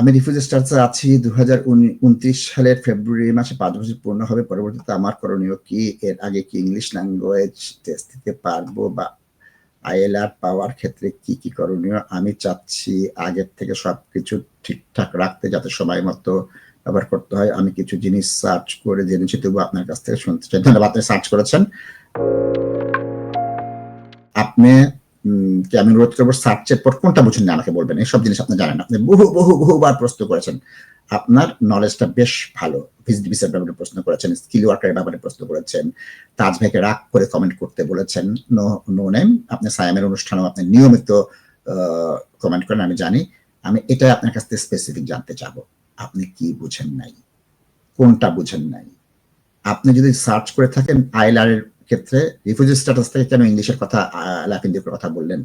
আমি রিফিউজি স্টার্সে আছি দু সালের ফেব্রুয়ারি মাসে পাঁচ বছর পূর্ণ হবে, পরবর্তীতে আমার করণীয় কি? এর আগে কি ইংলিশ ল্যাঙ্গুয়েজ টেস্ট দিতে পারব বা আইএলআর পাওয়ার ক্ষেত্রে কি কি করণীয়? আমি চাচ্ছি আগের থেকে সব কিছু ঠিকঠাক রাখতে যাতে সময় মতো ব্যবহার করতে হয়। আমি কিছু জিনিস সার্চ করে জেনেছি, তবু আপনার কাছ থেকে শুনতে চাই। ধন্যবাদ আপনি সার্চ করেছেন। আপনি কি আমি অনুরোধ করব সার্চের পর কোনটা বুঝেন না আমাকে বলবেন, এইসব জিনিস আপনি জানেন আপনি বহু বহু, বহুবার প্রশ্ন করেছেন। আপনার নলেজটা বেশ ভালো। ভিজিট ভিসার ব্যাপারে প্রশ্ন করেছেন স্কিল ওয়ার্কারের ব্যাপারে প্রশ্ন করেছেন, তাজ ভাইকে রাগ করে কমেন্ট করতে বলেছেন। নো নো নেম আপনি সায়ামের অনুষ্ঠানেও আপনি নিয়মিত কমেন্ট করেন, আমি জানি। আমি এটা আপনার কাছ থেকে স্পেসিফিক জানতে চাবো। আপনি কি বুঝেন নাই? কোনটা বুঝেন নাই? আপনি যদি সার্চ করে থাকেন আইএলআর এর ক্ষেত্রে রিফিউজি স্ট্যাটাস থেকে কেন ইংলিশের কথা লাইফ ইন্ডিয়ার কথা বললেন?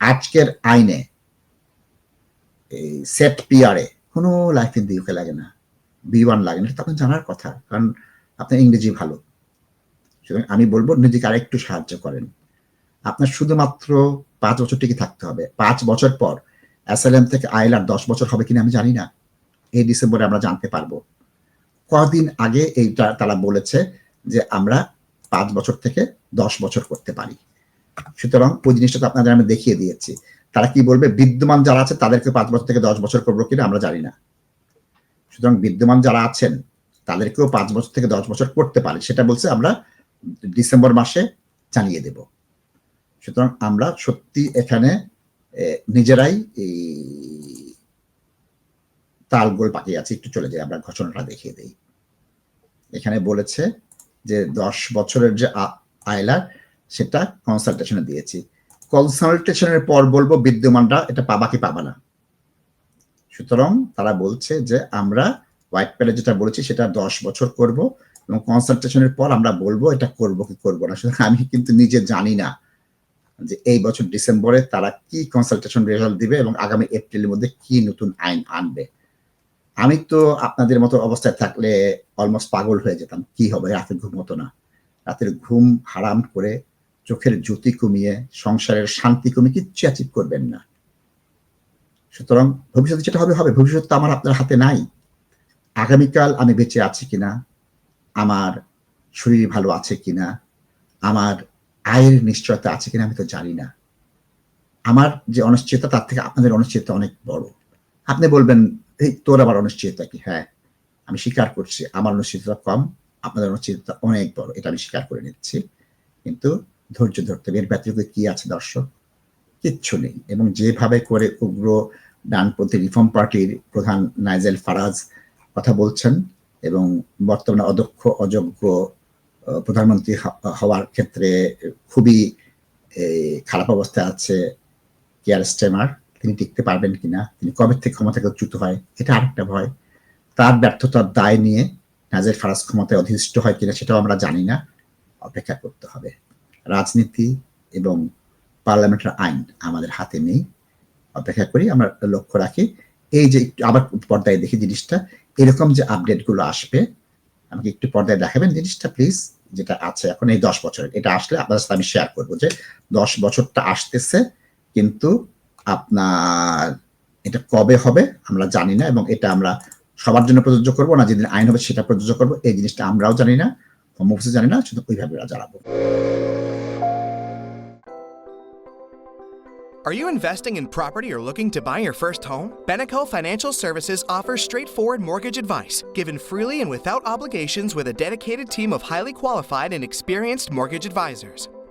আজকের আইনে এই সেট পিআরে কোনো ইউকে লাগে না। বি ওয়ান লাগে না, এটা তো আপনার জানার কথা, কারণ আপনার ইংরেজি ভালো। সুতরাং আমি বলব, নিজেকে আরেকটু সাহায্য করেন। আপনার শুধুমাত্র পাঁচ বছর টিকে থাকতে হবে। পাঁচ বছর পর অ্যাসাইলাম থেকে আইলার দশ বছর হবে কিনা আমি জানি না। এই ডিসেম্বরে আমরা জানতে পারব। কদিন আগে এইটা তারা বলেছে যে আমরা পাঁচ বছর থেকে দশ বছর করতে পারি। সুতরাং ওই জিনিসটা তো আপনাদের আমি দেখিয়ে দিয়েছি। তারা কি বলবে, বিদ্যমান যারা আছে তাদেরকে পাঁচ বছর থেকে দশ বছর করব কিনা আমরা জানি না। সুতরাং বিদ্যমান যারা আছেন, তাদেরকেও পাঁচ বছর থেকে দশ বছর করতে পারি। সেটা বলছে আমরা ডিসেম্বর মাসে জানিয়ে দেব। সুতরাং আমরা সত্যি এখানে নিজেরাই তাল গোল পাকিয়ে আছি। একটু চলে যাই, আমরা ঘটনাটা দেখিয়ে দিই। এখানে বলেছে যে দশ বছরের যে আয়লার, সেটা কনসালটেশনে দিয়েছি। কনসালটেশনের পর বলব বিদ্যমানরা এটা পাবা কি পাবা না। সুতরাং তারা বলছে যে আমরা হোয়াইট প্যালে যেটা বলেছি, সেটা দশ বছর করব এবং কনসালটেশনের পর আমরা বলব এটা করব কি করব না। সুতরাং আমি কিন্তু নিজে জানি না যে এই বছর ডিসেম্বরে তারা কি কনসালটেশন রেজাল্ট দিবে এবং আগামী এপ্রিলের মধ্যে কি নতুন আইন আনবে। আমি তো আপনাদের মতো অবস্থায় থাকলে অলমোস্ট পাগল হয়ে যেতাম। কি হবে? রাতের ঘুম হতো না। রাতের ঘুম হারাম করে চোখের জ্যোতি কমিয়ে, সংসারের শান্তি কমিয়ে কিচ্ছু অ্যাচিভ করবেন না। সুতরাং ভবিষ্যতে যেটা হবে হবে। ভবিষ্যৎ তো আমার আপনার হাতে নাই। আগামীকাল আমি বেঁচে আছি কিনা? আমার শরীর ভালো আছে কিনা? আমার আয়ের নিশ্চয়তা আছে কিনা আমি তো জানি না। আমার যে অনিশ্চয়তা, তার থেকে আপনাদের অনিশ্চয়তা অনেক বড়। আপনি বলবেন এই তোর আমার অনিশ্চয়তা কি? হ্যাঁ আমি স্বীকার করছি। আমার অনিশ্চয়তা কম, আপনাদের অনিশ্চয়তা অনেক বড়। এটা আমি স্বীকার করে নিচ্ছি। কিন্তু ধৈর্য ধরতে হবে। এর ব্যতিরিক্ত কি আছে, দর্শক? কিচ্ছু নেই। এবং যেভাবে করে উগ্র ডানপন্থী রিফর্ম পার্টির প্রধান নাইজেল ফারাজ কথা বলছেন এবং বর্তমানে অদক্ষ, অযোগ্য প্রধানমন্ত্রী হওয়ার ক্ষেত্রে খুবই খারাপ অবস্থায় আছে কেয়ার স্টেমার। তিনি টিকতে পারবেন কিনা, তিনি কবে থেকে ক্ষমতা থেকে চ্যুত হয়, এটা আরেকটা ভয়। তার ব্যর্থতার দায় নিয়ে নাজের ফারাজ ক্ষমতায় অধিষ্ঠিত হয় কিনা সেটাও আমরা জানি না, অপেক্ষা করতে হবে। রাজনীতি এবং পার্লামেন্টের আইন আমাদের হাতে নেই, অপেক্ষা করি, আমরা লক্ষ্য রাখি। এই যে একটু আবার পর্দায় দেখি জিনিসটা, এরকম যে আপডেটগুলো আসবে, আমাকে একটু পর্দায় দেখাবেন জিনিসটা প্লিজ, যেটা আছে এখন এই দশ বছরের, এটা আসলে আপনার সাথে আমি শেয়ার করব যে দশ বছরটা আসতেছে, কিন্তু আপনার এটা কবে হবে আমরা জানি না এবং এটা আমরা সবার জন্য প্রযোজ্য করবো না যেদিন আইন হবে সেটা প্রযোজ্য করবো এই জিনিসটা আমরাও জানি না হোম অফিসে জানি না শুধু ওইভাবে আমরা জানাবো Are you investing in property or looking to buy your first home? Beneco Financial Services offers straightforward mortgage advice, given freely and without obligations with a dedicated team of highly qualified and experienced mortgage advisors.